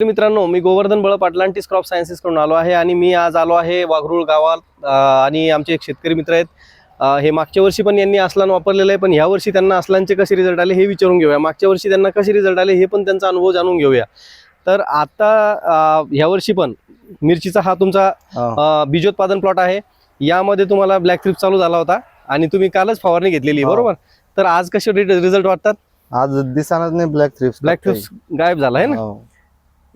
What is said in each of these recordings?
तर मित्रांनो मी गोवर्धन बळ पाटलांटीस क्रॉप सायन्सेस कडून आलो आहे आणि मी आज आलो आहे वाघरूळ गावात आणि आमचे एक शेतकरी मित्र आहेत. हे मागच्या वर्षी पण यांनी असलान वापरलेलं आहे पण ह्या वर्षी त्यांना असलांचे कसे रिझल्ट आले हे विचारून घेऊया. मागच्या वर्षी त्यांना कसे रिझल्ट आले हे पण त्यांचा अनुभव जाणून घेऊया. तर आता ह्या वर्षी पण मिरचीचा हा तुमचा बीजोत्पादन प्लॉट आहे. यामध्ये तुम्हाला ब्लॅक ट्रिप चालू झाला होता आणि तुम्ही कालच फवारणी घेतलेली हो. बरोबर? तर आज कसे रिझल्ट वाटतात? आज दिसानच नाही ब्लॅक थ्रिप्स. ब्लॅक ट्रिप्स गायब झाला आहे ना? हो.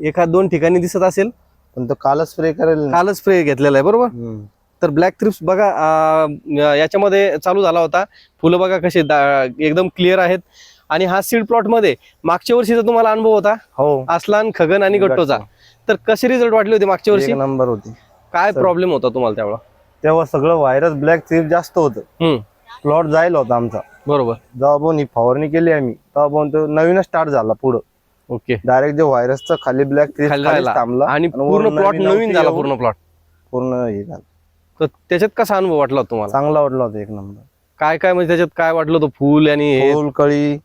एखाद दोन ठिकाणी दिसत असेल. पण तो कालच स्प्रे करेल. कालच स्प्रे घेतलेला आहे बरोबर. तर ब्लॅक थ्रिप्स बघा याच्यामध्ये चालू झाला होता. फुलं बघा कसे एकदम क्लिअर आहेत. आणि हा सीड प्लॉटमध्ये मागच्या वर्षीचा तुम्हाला अनुभव होता? हो. आसलान खगन आणि गट्टोचा. तर कसे रिझल्ट वाटले होते मागच्या वर्षी? नंबर होती. काय. प्रॉब्लेम होता तुम्हाला त्यावेळा? तेव्हा सगळं व्हायरस ब्लॅक थ्रिप जास्त होतं. प्लॉट जायला होता आमचा. बरोबर. जेव्हा पण ही फवारणी केली आम्ही तेव्हा तो नवीनच स्टार्ट झाला पुढं. ओके. डायरेक्ट जे व्हायरसचा खाली ब्लॅक. थांबला आणि पूर्ण प्लॉट नवीन झाला पूर्ण प्लॉट पूर्ण हे झालं. तर त्याच्यात कसा अनुभव वाटला तुम्हाला? चांगला वाटला होता एक नंबर. काय काय म्हणजे त्याच्यात काय वाटलं होतं? फुल आणि फुल कळी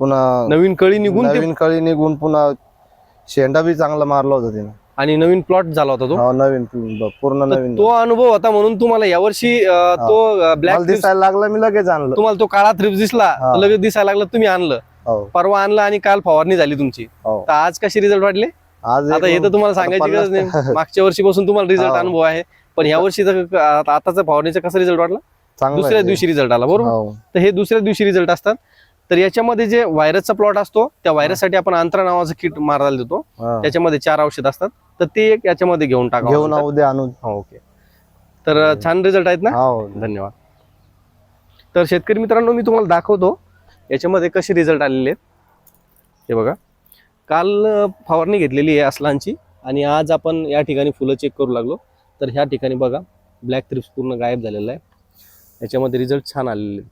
पुन्हा नवीन कळी निघून नवीन कळी निघून पुन्हा शेंडा बी चांगला मारला होता तिने. आणि नवीन प्लॉट झाला होता तो? नवीन पूर्ण नवीन तो अनुभव होता म्हणून तुम्हाला यावर्षी तो ब्लॅक दिसायला लागला मी लगेच आणलं. तुम्हाला तो काळा थ्रिप्स दिसला लगेच दिसायला लागला तुम्ही आणलं. हो. परवा आणलं आणि काल फवारणी झाली तुमची. हो. तर आज कसे रिझल्ट वाटले? आज आता हे तर तुम्हाला सांगायची गरज पन्नास- नाही मागच्या वर्षीपासून तुम्हाला रिझल्ट हो. अनुभव आहे. पण ह्या वर्षी आताचा फवारणीचा कसा रिझल्ट वाटला? चांगलं दुसऱ्या आहे. दिवशी रिझल्ट आला बरोबर? हो. तर हे दुसऱ्या दिवशी रिझल्ट असतात. तर याच्यामध्ये जे व्हायरसचा प्लॉट असतो त्या व्हायरससाठी आपण अंतरा नावाचं किट मारायला देतो. हा. त्याच्यामध्ये चार औषध असतात. तर ते एक याच्यामध्ये घेऊन टाका. घेऊन उद्या आणून. ओके. तर छान रिझल्ट आहेत ना? हो. धन्यवाद. तर शेतकरी मित्रांनो मी तुम्हाला दाखवतो. याच्यामध्ये कसे रिझल्ट आलेले आहेत? हे बघा. काल फवारणी घेतलेली आहे अस्लांची आणि आज आपण या ठिकाणी फुलं चेक करू लागलो. तर ह्या ठिकाणी बघा ब्लॅक थ्रिप्स पूर्ण गायब झालेला आहे. याच्यामध्ये रिझल्ट छान आलेले.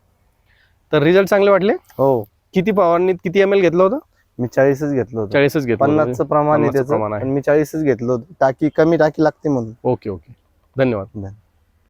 तर रिझल्ट चांगले वाटले? हो. किती फवारणीत किती एम एल घेतलं होतं? मी चाळीसच घेतलं होतं. चाळीसच घेतलं. पन्नासचं प्रमाण आहे त्याचं. प्रमाण आहे. पण मी चाळीसच घेतलं होतं. टाकी कमी टाकी लागते म्हणून. Okay okay. धन्यवाद. धन्यवाद.